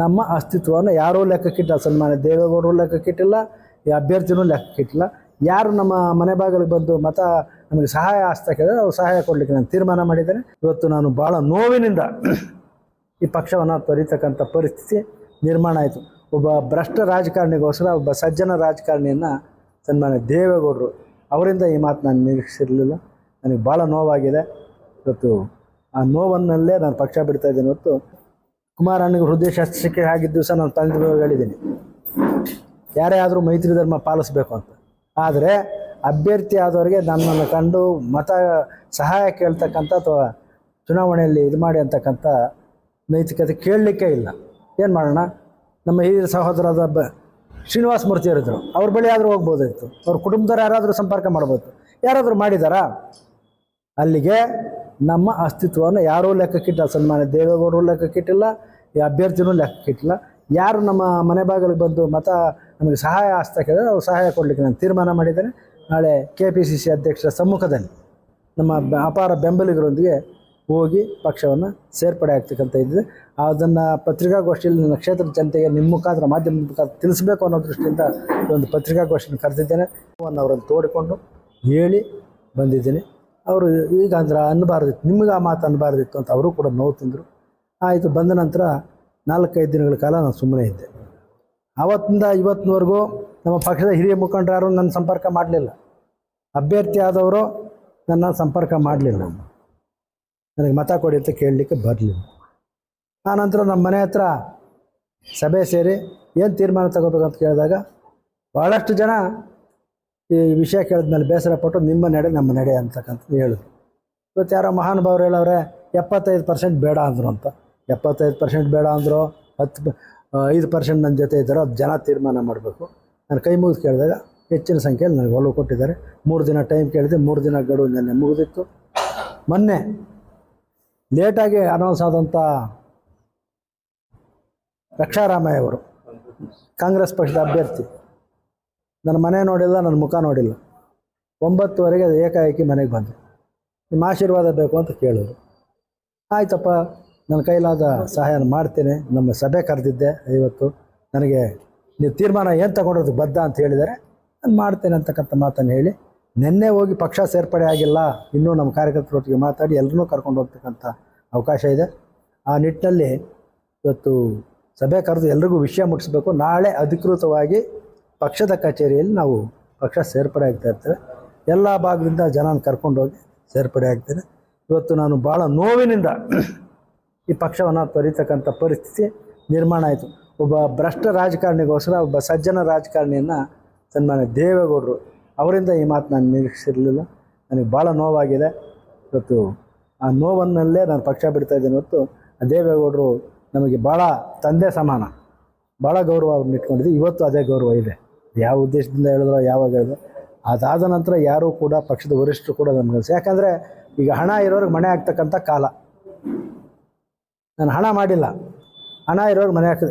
ನಮ್ಮ ಅಸ್ತಿತ್ವವನ್ನು ಯಾರೂ ಲೆಕ್ಕಕ್ಕಿಟ್ಟ ಸನ್ಮಾನ ದೇವೇಗೌಡರು ಲೆಕ್ಕಕ್ಕಿಟ್ಟಿಲ್ಲ, ಈ ಅಭ್ಯರ್ಥಿನೂ ಲೆಕ್ಕಕ್ಕಿಟ್ಟಿಲ್ಲ. ಯಾರು ನಮ್ಮ ಮನೆ ಬಾಗಿಲಿಗೆ ಬಂದು ಮತ ನಮಗೆ ಸಹಾಯ ಆಸ್ತಾ ಕೇಳಿದ್ರೆ ಅವ್ರು ಸಹಾಯ ಕೊಡಲಿಕ್ಕೆ ನಾನು ತೀರ್ಮಾನ ಮಾಡಿದ್ದೇನೆ. ಇವತ್ತು ನಾನು ಭಾಳ ನೋವಿನಿಂದ ಈ ಪಕ್ಷವನ್ನು ತೊರಿತಕ್ಕಂಥ ಪರಿಸ್ಥಿತಿ ನಿರ್ಮಾಣ ಆಯಿತು. ಒಬ್ಬ ಭ್ರಷ್ಟ ರಾಜಕಾರಣಿಗೋಸ್ಕರ ಒಬ್ಬ ಸಜ್ಜನ ರಾಜಕಾರಣಿಯನ್ನು ಸನ್ಮಾನ ದೇವೇಗೌಡರು ಅವರಿಂದ ಈ ಮಾತು ನಾನು ನಿರೀಕ್ಷಿಸಿರಲಿಲ್ಲ ನನಗೆ ಭಾಳ ನೋವಾಗಿದೆ. ಇವತ್ತು ಆ ನೋವನ್ನಲ್ಲೇ ನಾನು ಪಕ್ಷ ಬಿಡ್ತಾ ಇದ್ದೇನೆ. ಹೊತ್ತು ಕುಮಾರಣ್ಣಗೆ ಹೃದಯ ಶಸ್ತ್ರಕ್ರಿಯೆ ಆಗಿದ್ದ ದಿವಸ ನಾನು ತಂದೆ ಹೇಳಿದ್ದೀನಿ. ಯಾರೇ ಆದರೂ ಮೈತ್ರಿ ಧರ್ಮ ಪಾಲಿಸಬೇಕು ಅಂತ. ಆದರೆ ಅಭ್ಯರ್ಥಿ ಆದವರಿಗೆ ನನ್ನನ್ನು ಕಂಡು ಮತ ಸಹಾಯ ಕೇಳ್ತಕ್ಕಂಥ ಅಥವಾ ಚುನಾವಣೆಯಲ್ಲಿ ಇದು ಮಾಡಿ ಅಂತಕ್ಕಂಥ ನೈತಿಕತೆ ಕೇಳಲಿಕ್ಕೆ ಇಲ್ಲ. ಏನು ಮಾಡೋಣ? ನಮ್ಮ ಹಿರಿಯ ಸಹೋದರದ ಬ ಶ್ರೀನಿವಾಸ ಮೂರ್ತಿ ಇರಿದ್ರು ಅವ್ರ ಬಳಿ ಆದರೂ ಹೋಗ್ಬೋದಾಯಿತು. ಅವ್ರ ಕುಟುಂಬದವ್ರು ಯಾರಾದರೂ ಸಂಪರ್ಕ ಮಾಡ್ಬೋದು. ಯಾರಾದರೂ ಮಾಡಿದಾರಾ? ಅಲ್ಲಿಗೆ ನಮ್ಮ ಅಸ್ತಿತ್ವವನ್ನು ಯಾರೂ ಲೆಕ್ಕಕ್ಕಿಟ್ಟ ಸನ್ಮಾನ್ಯ ದೇವೇಗೌಡರು ಲೆಕ್ಕಕ್ಕಿಟ್ಟಿಲ್ಲ, ಈ ಅಭ್ಯರ್ಥಿನೂ ಲೆಕ್ಕಕ್ಕಿಟ್ಟಿಲ್ಲ. ಯಾರು ನಮ್ಮ ಮನೆ ಬಾಗಿಲಿಗೆ ಬಂದು ಮತ ನಮಗೆ ಸಹಾಯ ಆಸ್ತಾ ಕೇಳಿದ್ರೆ ಅವ್ರು ಸಹಾಯ ಕೊಡಲಿಕ್ಕೆ ನಾನು ತೀರ್ಮಾನ ಮಾಡಿದ್ದೇನೆ. ನಾಳೆ ಕೆ ಪಿ ಸಿ ಸಿ ಅಧ್ಯಕ್ಷರ ಸಮ್ಮುಖದಲ್ಲಿ ನಮ್ಮ ಅಪಾರ ಬೆಂಬಲಿಗರೊಂದಿಗೆ ಹೋಗಿ ಪಕ್ಷವನ್ನು ಸೇರ್ಪಡೆ ಆಗ್ತಕ್ಕಂಥ ಇದ್ದಿದೆ ಅದನ್ನು ಪತ್ರಿಕಾಗೋಷ್ಠಿಯಲ್ಲಿ ನನ್ನ ಕ್ಷೇತ್ರದ ಜನತೆಗೆ ನಿಮ್ಮ ಮುಖಾಂತರ, ಮಾಧ್ಯಮದ ಮುಖಾಂತರ ತಿಳಿಸಬೇಕು ಅನ್ನೋ ದೃಷ್ಟಿಯಿಂದ ಒಂದು ಪತ್ರಿಕಾಗೋಷ್ಠಿನ ಕರೆದಿದ್ದೇನೆ. ಅವರನ್ನು ತೋಡಿಕೊಂಡು ಹೇಳಿ ಬಂದಿದ್ದೀನಿ. ಅವರು ಈಗ ಅಂದ್ರೆ ಅನ್ನಬಾರ್ದಿತ್ತು, ನಿಮಗೆ ಆ ಮಾತು ಅನ್ನಬಾರ್ದಿತ್ತು ಅಂತ ಅವರು ಕೂಡ ನೋವು ತಿಂದರು. ಆಯಿತು, ಬಂದ ನಂತರ ನಾಲ್ಕೈದು ದಿನಗಳ ಕಾಲ ನಾನು ಸುಮ್ಮನೆ ಇದ್ದೆ. ಆವತ್ತಿಂದ ಇವತ್ತಿನವರೆಗೂ ನಮ್ಮ ಪಕ್ಷದ ಹಿರಿಯ ಮುಖಂಡರು ನನ್ನ ಸಂಪರ್ಕ ಮಾಡಲಿಲ್ಲ. ಅಭ್ಯರ್ಥಿ ಆದವರು ನನ್ನ ಸಂಪರ್ಕ ಮಾಡಲಿಲ್ಲ. ನನಗೆ ಮತ ಕೊಡಿ ಅಂತ ಕೇಳಲಿಕ್ಕೆ ಬರಲಿಲ್ಲ. ಆನಂತರ ನಮ್ಮ ಮನೆ ಹತ್ರ ಸಭೆ ಸೇರಿ ಏನು ತೀರ್ಮಾನ ತಗೋಬೇಕಂತ ಕೇಳಿದಾಗ ಭಾಳಷ್ಟು ಜನ ಈ ವಿಷಯ ಕೇಳಿದ್ಮೇಲೆ ಬೇಸರ ಪಟ್ಟು ನಿಮ್ಮ ನಡೆ ನಮ್ಮ ನಡೆ ಅಂತಕ್ಕಂಥದ್ದು ಹೇಳಿದ್ರು ಇವತ್ತು ಯಾರೋ ಮಹಾನುಭಾವರು ಹೇಳವ್ರೆ, ಎಪ್ಪತ್ತೈದು ಪರ್ಸೆಂಟ್ ಬೇಡ ಅಂದರು ಅಂತ. ಎಪ್ಪತ್ತೈದು ಪರ್ಸೆಂಟ್ ಬೇಡ ಅಂದರು, ಹತ್ತು ಐದು ಪರ್ಸೆಂಟ್ ನನ್ನ ಜೊತೆ ಇದ್ದಾರೋ, ಅದು ಜನ ತೀರ್ಮಾನ ಮಾಡಬೇಕು. ನಾನು ಕೈ ಮುಗಿದು ಕೇಳಿದಾಗ ಹೆಚ್ಚಿನ ಸಂಖ್ಯೆಯಲ್ಲಿ ನನಗೆ ಒಲವು ಕೊಟ್ಟಿದ್ದಾರೆ. ಮೂರು ದಿನ ಟೈಮ್ ಕೇಳಿದೆ, ಮೂರು ದಿನ ಗಡುವು ನೆನ್ನೆ ಮುಗಿದಿತ್ತು. ಮೊನ್ನೆ ಲೇಟಾಗಿ ಅನೌನ್ಸ್ ಆದಂಥ ರಕ್ಷಾರಾಮಯ್ಯ ಅವರು, ಕಾಂಗ್ರೆಸ್ ಪಕ್ಷದ ಅಭ್ಯರ್ಥಿ. ನನ್ನ ಮನೆ ನೋಡಿಲ್ಲ, ನನ್ನ ಮುಖ ನೋಡಿಲ್ಲ. ಒಂಬತ್ತುವರೆಗೆ ಅದು ಏಕಾಏಕಿ ಮನೆಗೆ ಬಂದೆ ನಿಮ್ಮ ಆಶೀರ್ವಾದ ಬೇಕು ಅಂತ ಕೇಳಿದ್ರು. ಆಯ್ತಪ್ಪ, ನನ್ನ ಕೈಲಾದ ಸಹಾಯ ಮಾಡ್ತೇನೆ. ನಮ್ಮ ಸಭೆ ಕರೆದಿದ್ದೆ ಇವತ್ತು ನನಗೆ ನೀವು ತೀರ್ಮಾನ ಏನು ತಗೊಂಡಿರೋದು ಬದ್ಧ ಅಂತ ಹೇಳಿದರೆ ನಾನು ಮಾಡ್ತೇನೆ ಅಂತಕ್ಕಂಥ ಮಾತನ್ನು ಹೇಳಿ, ನಿನ್ನೆ ಹೋಗಿ ಪಕ್ಷ ಸೇರ್ಪಡೆ ಆಗಿಲ್ಲ, ಇನ್ನೂ ನಮ್ಮ ಕಾರ್ಯಕರ್ತರೊಟ್ಟಿಗೆ ಮಾತಾಡಿ ಎಲ್ಲರನ್ನೂ ಕರ್ಕೊಂಡು ಹೋಗ್ತಕ್ಕಂಥ ಅವಕಾಶ ಇದೆ. ಆ ನಿಟ್ಟಿನಲ್ಲಿ ಇವತ್ತು ಸಭೆ ಕರೆದು ಎಲ್ರಿಗೂ ವಿಷಯ ಮುಟ್ಟಿಸ್ಬೇಕು. ನಾಳೆ ಅಧಿಕೃತವಾಗಿ ಪಕ್ಷದ ಕಚೇರಿಯಲ್ಲಿ ನಾವು ಪಕ್ಷ ಸೇರ್ಪಡೆ ಆಗ್ತಾ ಇರ್ತೇವೆ. ಎಲ್ಲ ಭಾಗದಿಂದ ಜನನ ಕರ್ಕೊಂಡೋಗಿ ಸೇರ್ಪಡೆ ಆಗ್ತೇನೆ. ಇವತ್ತು ನಾನು ಭಾಳ ನೋವಿನಿಂದ ಈ ಪಕ್ಷವನ್ನು ತೊರಿತಕ್ಕಂಥ ಪರಿಸ್ಥಿತಿ ನಿರ್ಮಾಣ ಆಯಿತು. ಒಬ್ಬ ಭ್ರಷ್ಟ ರಾಜಕಾರಣಿಗೋಸ್ಕರ ಒಬ್ಬ ಸಜ್ಜನ ರಾಜಕಾರಣಿಯನ್ನು ಸನ್ಮಾನ್ಯ ದೇವೇಗೌಡರು ಅವರಿಂದ ಈ ಮಾತು ನಾನು ನಿರೀಕ್ಷಿಸಿರಲಿಲ್ಲ. ನನಗೆ ಭಾಳ ನೋವಾಗಿದೆ. ಇವತ್ತು ಆ ನೋವನ್ನಲ್ಲೇ ನಾನು ಪಕ್ಷ ಬಿಡ್ತಾ ಇದ್ದೇನೆ ಹೊತ್ತು ಆ ದೇವೇಗೌಡರು ನಮಗೆ ಭಾಳ ತಂದೆ ಸಮಾನ. ಭಾಳ ಗೌರವ ಇಟ್ಕೊಂಡಿದ್ದೆ ಇವತ್ತು ಅದೇ ಗೌರವ ಇದೆ. ಯಾವ ಉದ್ದೇಶದಿಂದ ಹೇಳಿದ್ರೋ, ಯಾವಾಗ ಹೇಳಿದ್ರು, ಅದಾದ ನಂತರ ಯಾರೂ ಕೂಡ ಪಕ್ಷದ ವರಿಷ್ಠರು ಕೂಡ ನಮ್ಗೆ ಯಾಕಂದರೆ ಈಗ ಹಣ ಇರೋರಿಗೆ ಮನೆ ಆಗ್ತಕ್ಕಂಥ ಕಾಲ. ನಾನು ಹಣ ಮಾಡಿಲ್ಲ. ಹಣ ಇರೋರಿಗೆ ಮನೆ ಹಾಕಿದೆ